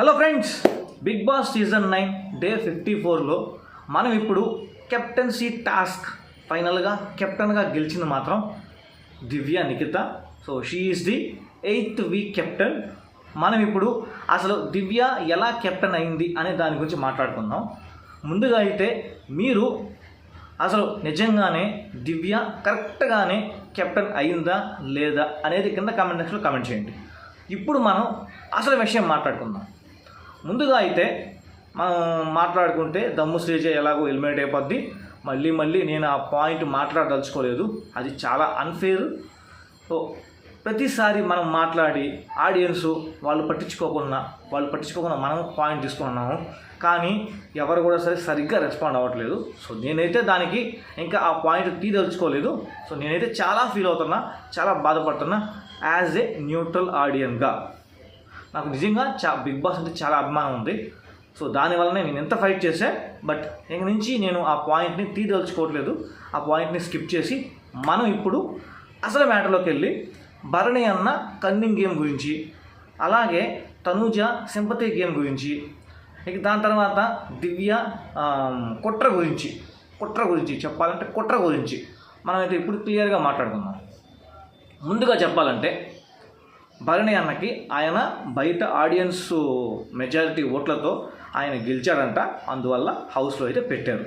Hello friends Bigg Boss season nine day fifty ఫోర్లో మనం ఇప్పుడు కెప్టెన్సీ టాస్క్ ఫైనల్గా కెప్టెన్గా గెలిచింది మాత్రం Divya Nikhita. So she is the eighth week captain మనం ఇప్పుడు అసలు దివ్య ఎలా కెప్టెన్ అయింది అనే దాని గురించి మాట్లాడుకుందాం. ముందుగా అయితే మీరు అసలు నిజంగానే దివ్య కరెక్ట్గానే కెప్టెన్ అయిందా లేదా అనేది కింద కామెంట్ సెక్షన్లో కామెంట్ చేయండి. ఇప్పుడు మనం అసలు విషయం మాట్లాడుకుందాం. ముందుగా అయితే మనం మాట్లాడుకుంటే దమ్ము శ్రీజ ఎలాగో ఎలిమినేట్ అయిపోద్ది. మళ్ళీ మళ్ళీ నేను ఆ పాయింట్ మాట్లాడదలుచుకోలేదు. అది చాలా అన్ఫేర్ సో ప్రతిసారి మనం మాట్లాడి ఆడియన్స్ వాళ్ళు పట్టించుకోకుండా వాళ్ళు పట్టించుకోకుండా మనం పాయింట్ తీసుకున్నాము. కానీ ఎవరు కూడా సరే సరిగ్గా రెస్పాండ్ అవ్వట్లేదు. సో నేనైతే దానికి ఇంకా ఆ పాయింట్ తీదలుచుకోలేదు సో నేనైతే చాలా ఫీల్ అవుతున్నా చాలా బాధపడుతున్నా. యాజ్ ఏ న్యూట్రల్ ఆడియన్గా నాకు నిజంగా చా బిగ్ బాస్ అంటే చాలా అభిమానం ఉంది. సో దానివల్లనే నేను ఎంత ఫైట్ చేసా బట్ ఇక నుంచి నేను ఆ పాయింట్ని తీదలుచుకోవట్లేదు ఆ పాయింట్ని స్కిప్ చేసి మనం ఇప్పుడు అసలు మ్యాటర్లోకి వెళ్ళి భరణి అన్న కన్నింగ్ గేమ్ గురించి అలాగే తనూజ సింపతి గేమ్ గురించి ఇక దాని తర్వాత దివ్య కుట్ర గురించి కుట్ర గురించి చెప్పాలంటే కుట్ర గురించి మనమైతే ఇప్పుడు క్లియర్గా మాట్లాడుకుందాం. ముందుగా చెప్పాలంటే భరణి అన్నకి ఆయన బయట ఆడియన్స్ మెజారిటీ ఓట్లతో ఆయన గెలిచాడంట. అందువల్ల హౌస్లో అయితే పెట్టారు.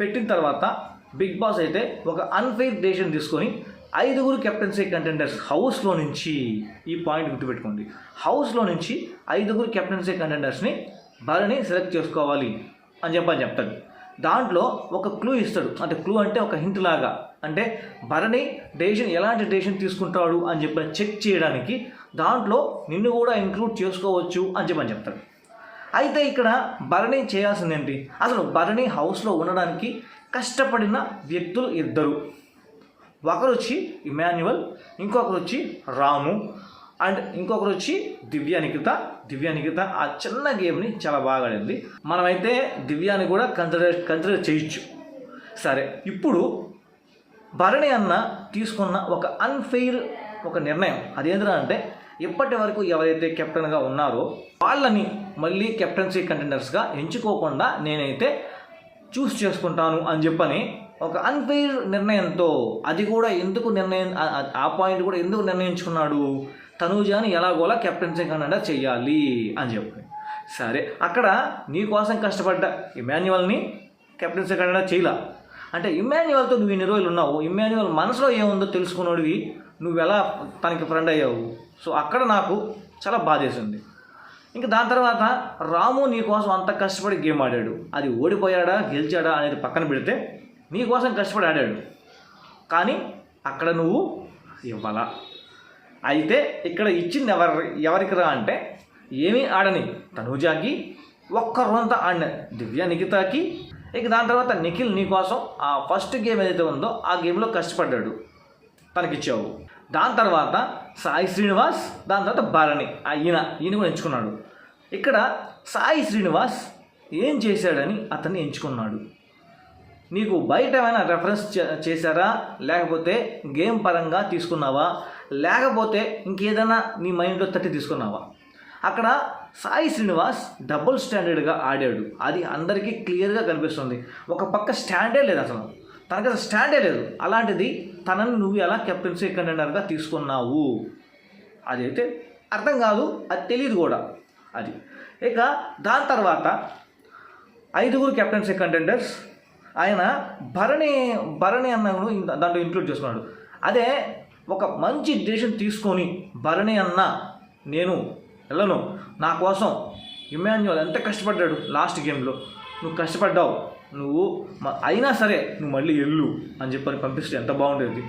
పెట్టిన తర్వాత బిగ్ బాస్ అయితే ఒక అన్ఫెయిర్ డెసిషన్ తీసుకొని ఐదుగురు కెప్టెన్సీ కంటెండర్స్ హౌస్లో నుంచి ఈ పాయింట్ గుర్తుపెట్టుకోండి. హౌస్లో నుంచి ఐదుగురు కెప్టెన్సీ కంటెండర్స్ని భరణి సెలెక్ట్ చేసుకోవాలి అని చెప్పని చెప్తాడు. దాంట్లో ఒక క్లూ ఇస్తాడు. అంటే క్లూ అంటే ఒక హింట్ లాగా. అంటే భరణి డెసిషన్ ఎలాంటి డెసిషన్ తీసుకుంటాడు అని చెప్పి చెక్ చేయడానికి దాంట్లో నిన్ను కూడా ఇంక్లూడ్ చేసుకోవచ్చు అని చెప్పని చెప్తాడు. అయితే ఇక్కడ భరణి చేయాల్సింది ఏంటి? అసలు భరణి హౌస్లో ఉండడానికి కష్టపడిన వ్యక్తులు ఇద్దరు. ఒకరు వచ్చి ఇమాన్యువల్ ఇంకొకరు వచ్చి రాము అండ్ ఇంకొకరు వచ్చి దివ్యానికిత దివ్యానికిత ఆ చిన్న గేమ్ని చాలా బాగా ఆడింది. మనమైతే దివ్యాని కూడా కన్సిడర్ కన్సిడర్ చేయొచ్చు. సరే ఇప్పుడు భరణి అన్న తీసుకున్న ఒక అన్ఫెయిర్ ఒక నిర్ణయం. అదేంద్రా అంటే ఇప్పటి వరకు ఎవరైతే కెప్టెన్గా ఉన్నారో వాళ్ళని మళ్ళీ కెప్టెన్సీ కంటెండర్స్గా ఎంచుకోకుండా నేనైతే చూస్ చేసుకుంటాను అని చెప్పని ఒక అన్ఫెయిర్ నిర్ణయంతో అది కూడా ఎందుకు నిర్ణయం ఆ- పాయింట్ కూడా ఎందుకు నిర్ణయించుకున్నాడు? తనూజాని ఎలాగోలా కెప్టెన్సీ కంటెండర్ చెయ్యాలి అని చెప్పి సరే అక్కడ నీ కోసం కష్టపడ్డ ఇమాన్యువల్ని కెప్టెన్సీ కంటెండర్ చేయలా. అంటే ఇమ్మాన్యువల్తో నువ్వు ఇన్ని రోజులు ఉన్నావు. ఇమాన్యువల్ మనసులో ఏముందో తెలుసుకున్నవి నువ్వు ఎలా తనకి ఫ్రెండ్ అయ్యావు? సో అక్కడ నాకు చాలా బాధేసింది. ఇంకా దాని తర్వాత రాము నీకోసం అంత కష్టపడి గేమ్ ఆడాడు. అది ఓడిపోయాడా గెలిచాడా అనేది పక్కన పెడితే నీకోసం కష్టపడి ఆడాడు. కానీ అక్కడ నువ్వు ఇవ్వాలా? అయితే ఇక్కడ ఇచ్చింది ఎవరి ఎవరికి రా అంటే ఏమీ ఆడని. తనూజాకి ఒక్క రొంత ఆడిన దివ్య నిఖితాకి ఇక దాని తర్వాత నిఖిల్ నీ కోసం ఆ ఫస్ట్ గేమ్ ఏదైతే ఉందో ఆ గేమ్లో కష్టపడ్డాడు. తనకిచ్చావు. దాని తర్వాత సాయి శ్రీనివాస్ దాని తర్వాత భరణి. ఆ ఈయన ఈయన కూడా ఎంచుకున్నాడు. ఇక్కడ సాయి శ్రీనివాస్ ఏం చేశాడని అతన్ని ఎంచుకున్నాడు. నీకు బయట ఏమైనా రెఫరెన్స్ చేశారా? లేకపోతే గేమ్ పరంగా తీసుకున్నావా? లేకపోతే ఇంకేదైనా నీ మైండ్లో తట్టి తీసుకున్నావా? అక్కడ సాయి శ్రీనివాస్ డబుల్ స్టాండర్డ్గా ఆడాడు. అది అందరికీ క్లియర్గా కనిపిస్తుంది. ఒక పక్క స్టాండే లేదు అసలు. తనకి అసలు స్టాండే లేదు. అలాంటిది తనని నువ్వు ఎలా కెప్టెన్సీ కంటెండర్గా తీసుకున్నావు? అదైతే అర్థం కాదు అది తెలియదు కూడా. అది. ఇక దాని తర్వాత ఐదుగురు కెప్టెన్సీ కంటెండర్స్ ఆయన భరణి భరణి అన్న దాంట్లో ఇంక్లూడ్ చేసుకున్నాడు. అదే ఒక మంచి డెసిషన్ తీసుకొని భరణి అన్న నేను వెళ్ళను నా కోసం ఇమాన్యువల్ ఎంత కష్టపడ్డాడు లాస్ట్ గేమ్లో. నువ్వు కష్టపడ్డావు. నువ్వు అయినా సరే నువ్వు మళ్ళీ వెళ్ళు అని చెప్పని పంపిస్తే ఎంత బాగుండేది.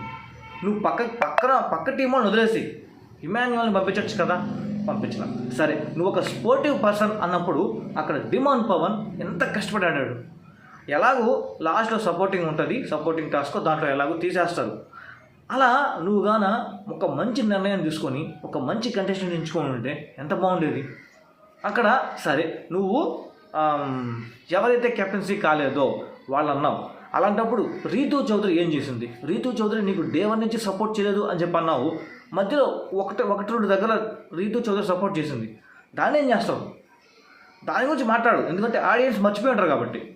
నువ్వు పక్క పక్కన పక్క టీం వాళ్ళని వదిలేసి ఇమాన్యువల్ని పంపించవచ్చు కదా? పంపించిన. సరే నువ్వు ఒక స్పోర్టివ్ పర్సన్ అన్నప్పుడు అక్కడ డిమాండ్ పవన్ ఎంత కష్టపడి ఆడాడు ఎలాగో లాస్ట్లో సపోర్టింగ్ ఉంటుంది. సపోర్టింగ్ టాస్క్ దాంట్లో ఎలాగో తీసేస్తారు. అలా నువ్వు గాన ఒక మంచి నిర్ణయం తీసుకొని ఒక మంచి కంటెస్టెంట్ ఎంచుకొని ఉంటే ఎంత బాగుండేది? అక్కడ సరే నువ్వు ఎవరైతే కెప్టెన్సీ కాలేదో వాళ్ళు అన్నావు అలాంటప్పుడు రీతూ చౌదరి ఏం చేసింది? రీతూ చౌదరి నీకు డేవన్ నుంచి సపోర్ట్ చేయలేదు అని చెప్పి అన్నావు. మధ్యలో ఒకటి ఒకటి రెండు దగ్గర రీతూ చౌదరి సపోర్ట్ చేసింది. దాన్ని ఏం చేస్తావు? దాని గురించి మాట్లాడు. ఎందుకంటే ఆడియన్స్ మర్చిపోయి ఉంటారు కాబట్టి.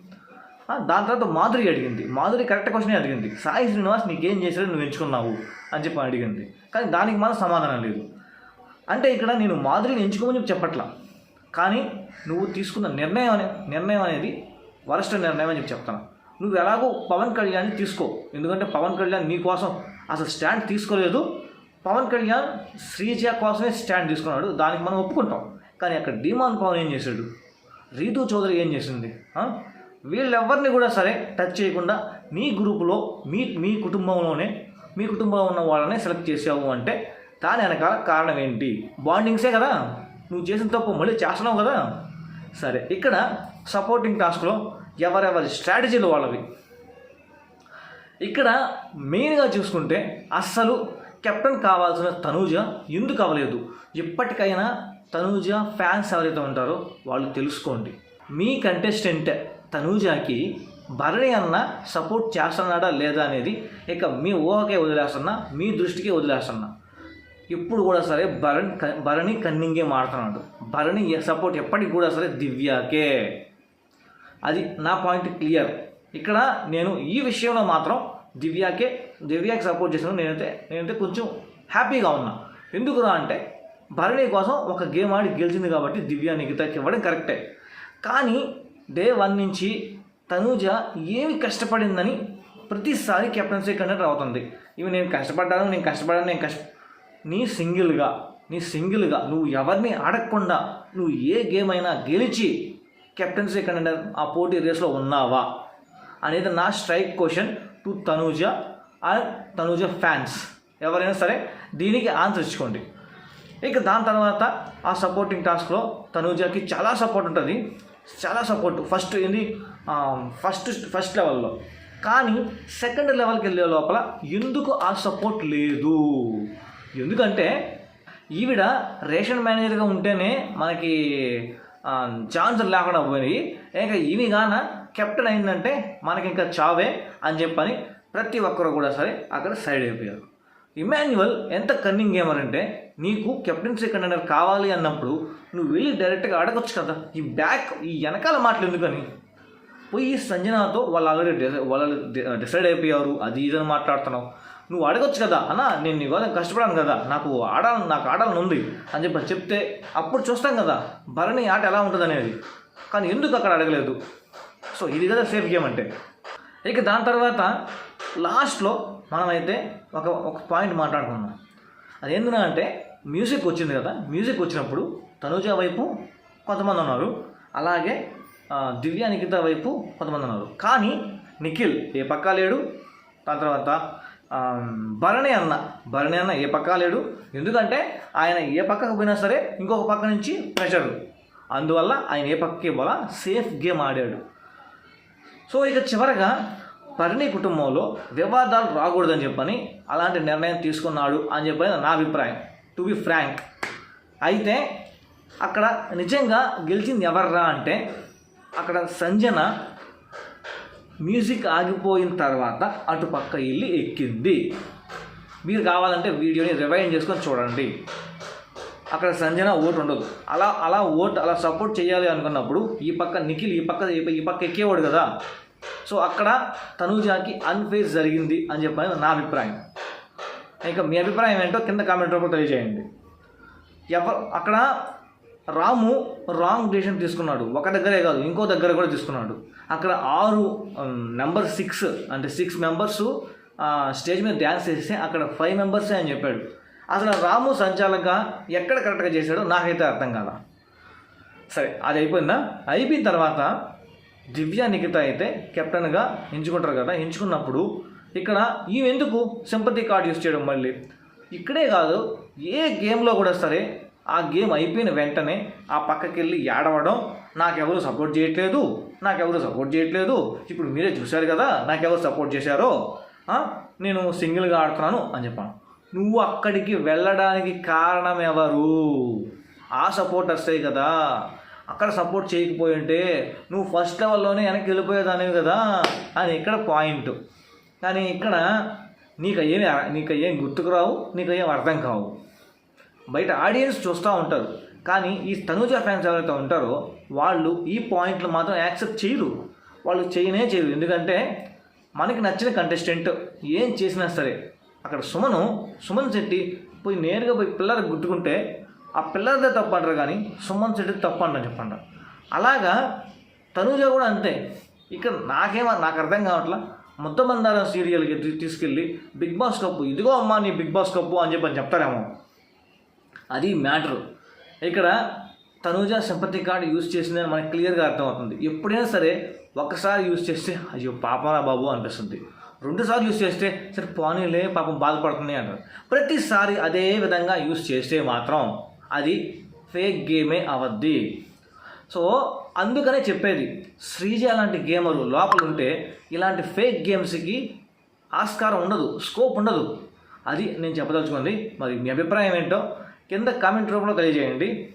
దాని తర్వాత మాధురి అడిగింది. మాధురి కరెక్ట్ క్వశ్చనే అడిగింది. సాయి శ్రీనివాస్ నీకేం చేశాడు నువ్వు ఎంచుకున్నావు అని చెప్పి అడిగింది. కానీ దానికి మాత్రం సమాధానం లేదు. అంటే ఇక్కడ నేను మాధురిని ఎంచుకోమని చెప్పి చెప్పట్లా. కానీ నువ్వు తీసుకున్న నిర్ణయం అనే నిర్ణయం అనేది వరస్ట్ నిర్ణయం అని చెప్పి చెప్తాను. నువ్వు ఎలాగో పవన్ కళ్యాణ్ తీసుకో. ఎందుకంటే పవన్ కళ్యాణ్ నీ కోసం అసలు స్టాండ్ తీసుకోలేదు. పవన్ కళ్యాణ్ శ్రీజ కోసమే స్టాండ్ తీసుకున్నాడు. దానికి మనం ఒప్పుకుంటాం. కానీ అక్కడ డిమాన్ పవన్ ఏం చేశాడు? రీతు చౌదరి ఏం చేసింది? వీళ్ళెవ్వరిని కూడా సరే టచ్ చేయకుండా మీ గ్రూపులో మీ మీ కుటుంబంలోనే మీ కుటుంబంలో ఉన్న వాళ్ళనే సెలెక్ట్ చేసావు అంటే దాని వెనకాల కారణం ఏంటి? బాండింగ్సే కదా. నువ్వు చేసిన తప్పు మళ్ళీ చేస్తున్నావు కదా. సరే ఇక్కడ సపోర్టింగ్ టాస్క్లో ఎవరెవరి స్ట్రాటజీలు వాళ్ళవి. ఇక్కడ మెయిన్గా చూసుకుంటే అస్సలు కెప్టెన్ కావాల్సిన తనూజ ఎందుకు అవ్వలేదు? ఇప్పటికైనా తనూజ ఫ్యాన్స్ ఎవరైతే ఉంటారో వాళ్ళు తెలుసుకోండి. మీ కంటెస్టెంటే తనూజాకి భరణి అన్న సపోర్ట్ చేస్తున్నాడా లేదా అనేది ఇక మీ ఊహకే వదిలేస్తున్నా మీ దృష్టికి వదిలేస్తున్నా. ఇప్పుడు కూడా సరే భరణ్ క- భరణి కన్నింగే మాడుతున్నాడు భరణి సపోర్ట్ ఎప్పటికి కూడా సరే దివ్యాకే. అది నా పాయింట్ క్లియర్. ఇక్కడ నేను ఈ విషయంలో మాత్రం దివ్యాకే దివ్యాకి సపోర్ట్ చేసిన నేనైతే నేనైతే కొంచెం హ్యాపీగా ఉన్నా. ఎందుకురా అంటే భరణి కోసం ఒక గేమ్ ఆడి గెలిచింది కాబట్టి దివ్యా నిఖితకి ఇవ్వడం కరెక్టే. కానీ డే వన్ నుంచి తనూజ ఏమి కష్టపడిందని ప్రతిసారి కెప్టెన్సీ కండక్టర్ అవుతుంది ఇవి నేను కష్టపడ్డాను నేను కష్టపడ్డాను నేను కష్ట నీ సింగిల్గా నీ సింగిల్గా నువ్వు ఎవరిని ఆడకుండా నువ్వు ఏ గేమ్ అయినా గెలిచి కెప్టెన్సీ కండక్టర్ ఆ పోటీ రేస్లో ఉన్నావా? అనేది నా strike question to Tanuja and Tanuja fans. ఎవరైనా సరే దీనికి ఆన్సర్ ఇచ్చుకోండి. ఇక దాని తర్వాత ఆ సపోర్టింగ్ టాస్క్లో తనూజకి చాలా సపోర్ట్ ఉంటుంది. చాలా సపోర్ట్ ఫస్ట్ ఏంది? ఫస్ట్ ఫస్ట్ లెవెల్లో కానీ సెకండ్ లెవెల్కి వెళ్ళే లోపల ఎందుకు ఆ సపోర్ట్ లేదు? ఎందుకంటే ఈవిడ రేషన్ మేనేజర్గా ఉంటేనే మనకి ఛాన్స్ లేకుండా పోయినాయి. ఇంకా ఈమె గాన కెప్టెన్ అయిందంటే మనకి ఇంకా చావే అని చెప్పని ప్రతి ఒక్కరు కూడా సరే అక్కడ సైడ్ అయిపోయారు. ఇమాన్యువల్ ఎంత కన్నింగ్ గేమర్ అంటే నీకు కెప్టెన్సీ కంటైనర్ కావాలి అన్నప్పుడు నువ్వు వెళ్ళి డైరెక్ట్గా అడగొచ్చు కదా. ఈ బ్యాక్ ఈ వెనకాల మాటలు ఎందుకని? పోయి సంజనాతో వాళ్ళు ఆల్రెడీ వాళ్ళు డిసైడ్ అయిపోయారు. అది ఇదని మాట్లాడుతున్నావు. నువ్వు అడగొచ్చు కదా. అన్న నేను నీ కోసం కష్టపడాను కదా. నాకు ఆడాలని నాకు ఆడాలని ఉంది అని చెప్పి చెప్తే అప్పుడు చూస్తాం కదా. భరణి ఆట ఎలా ఉంటుంది అనేది. కానీ ఎందుకు అక్కడ అడగలేదు? సో ఇది కదా సేఫ్ గేమ్ అంటే. ఇక దాని తర్వాత లాస్ట్లో మనమైతే ఒక ఒక పాయింట్ మాట్లాడుకున్నాం అదేందున అంటే మ్యూజిక్ వచ్చింది కదా. మ్యూజిక్ వచ్చినప్పుడు తనుజ వైపు కొంతమంది ఉన్నారు. అలాగే దివ్య నిఖిత వైపు కొంతమంది ఉన్నారు. కానీ నిఖిల్ ఏ పక్క లేడు. దాని తర్వాత భరణి అన్న. భరణి అన్న ఏ పక్క లేడు. ఎందుకంటే ఆయన ఏ పక్కకు పోయినా సరే ఇంకొక పక్క నుంచి ప్రెషర్ అందువల్ల ఆయన ఏ పక్కకి ఇవ్వాలా సేఫ్ గేమ్ ఆడాడు. సో ఇక చివరగా పరిణి కుటుంబంలో వివాదాలు రాకూడదని చెప్పని అలాంటి నిర్ణయం తీసుకున్నాడు అని చెప్పని నా అభిప్రాయం. టు బి ఫ్రాంక్ అయితే అక్కడ నిజంగా గెలిచింది ఎవర్రా అంటే అక్కడ సంజన మ్యూజిక్ ఆగిపోయిన తర్వాత అటుపక్క వెళ్ళి ఎక్కింది. మీరు కావాలంటే వీడియోని రివైండ్ చేసుకొని చూడండి. అక్కడ సంజన ఓటు ఉండదు. అలా అలా ఓటు అలా సపోర్ట్ చేయాలి అనుకున్నప్పుడు ఈ పక్క నిఖిల్ ఈ పక్క ఈ పక్క- ఈ పక్క ఎక్కేవాడు కదా. సో అక్కడ తనూజాకి అన్ఫేస్ జరిగింది అని చెప్పని నా అభిప్రాయం. ఇంకా మీ అభిప్రాయం ఏంటో కింద కామెంట్ రూపంలో తెలియజేయండి. ఎవరు అక్కడ రాము రాంగ్ డెసిషన్ తీసుకున్నాడు. ఒక దగ్గరే కాదు ఇంకో దగ్గర కూడా తీసుకున్నాడు. అక్కడ ఆరు um, నెంబర్ సిక్స్ అంటే సిక్స్ మెంబర్స్ స్టేజ్ మీద డ్యాన్స్ చేస్తే అక్కడ ఫైవ్ మెంబర్సే అని చెప్పాడు. అసలు రాము సంచాలకంగా ఎక్కడ కరెక్ట్గా చేశాడో నాకైతే అర్థం కాదా సరే అది అయిపోయిందా? అయిపోయిన తర్వాత దివ్య నిఖిత అయితే కెప్టెన్గా ఎంచుకుంటారు కదా. ఎంచుకున్నప్పుడు ఇక్కడ ఈమె ఎందుకు సింపతి కార్డ్ యూస్ చేయడం మళ్ళీ? ఇక్కడే కాదు ఏ గేమ్లో కూడా సరే ఆ గేమ్ అయిపోయిన వెంటనే ఆ పక్కకి వెళ్ళి ఏడవడం నాకెవరు సపోర్ట్ చేయట్లేదు నాకెవరు సపోర్ట్ చేయట్లేదు. ఇప్పుడు మీరే చూశారు కదా నాకెవరు సపోర్ట్ చేశారో? నేను సింగిల్గా ఆడుతున్నాను అని చెప్పాను. నువ్వు అక్కడికి వెళ్ళడానికి కారణం ఎవరు? ఆ సపోర్టర్సే కదా. అక్కడ సపోర్ట్ చేయకపోయి ఉంటే నువ్వు ఫస్ట్ లెవెల్లోనే వెనక్కి వెళ్ళిపోయేదానివి కదా. అని ఇక్కడ పాయింట్. కానీ ఇక్కడ నీకు ఏమి నీకు ఏం గుర్తుకు రావు నీకు ఏం అర్థం కావు. బయట ఆడియన్స్ చూస్తూ ఉంటారు. కానీ ఈ తనుజ ఫ్యాన్స్ ఎవరైతే ఉంటారో వాళ్ళు ఈ పాయింట్లు మాత్రం యాక్సెప్ట్ చేయరు. వాళ్ళు చేయనే చేయరు. ఎందుకంటే మనకి నచ్చిన కంటెస్టెంట్ ఏం చేసినా సరే అక్కడ సుమను సుమన్ శెట్టి పోయి నేరుగా పోయి పిల్లలకు గుట్టుకుంటే ఆ పిల్లలదే తప్పు అంటారు కానీ సుమన్ శెట్టి తప్పు అంటారు చెప్పండి అలాగా తనుజ కూడా అంతే. ఇక నాకేమో నాకు అర్థం కావట్లా. ముద్దమందారం సీరియల్కి తీసుకెళ్ళి బిగ్ బాస్ కప్పు ఇదిగో అమ్మా నీ బిగ్ బాస్ కప్పు అని చెప్పి అని చెప్తారేమో. అది మ్యాటరు. ఇక్కడ తనూజ సింపతి కార్డ్ యూజ్ చేసిందని మనకి క్లియర్గా అర్థమవుతుంది. ఎప్పుడైనా సరే ఒకసారి యూజ్ చేస్తే అయ్యో పాపరా బాబు అనిపిస్తుంది. రెండుసార్లు యూజ్ చేస్తే సరే పోనీలే పాపం బాధపడుతుంది అంటారు. ప్రతిసారి అదే విధంగా యూజ్ చేస్తే మాత్రం అది ఫేక్ గేమే అవద్ది. సో అందుకనే చెప్పేది శ్రీజ లాంటి గేమరు లోపల ఉంటే ఇలాంటి ఫేక్ గేమ్స్కి ఆస్కారం ఉండదు స్కోప్ ఉండదు. అది నేను చెప్పదలుచుకుంది. మరి మీ అభిప్రాయం ఏంటో కింద కామెంట్ రూపంలో తెలియజేయండి.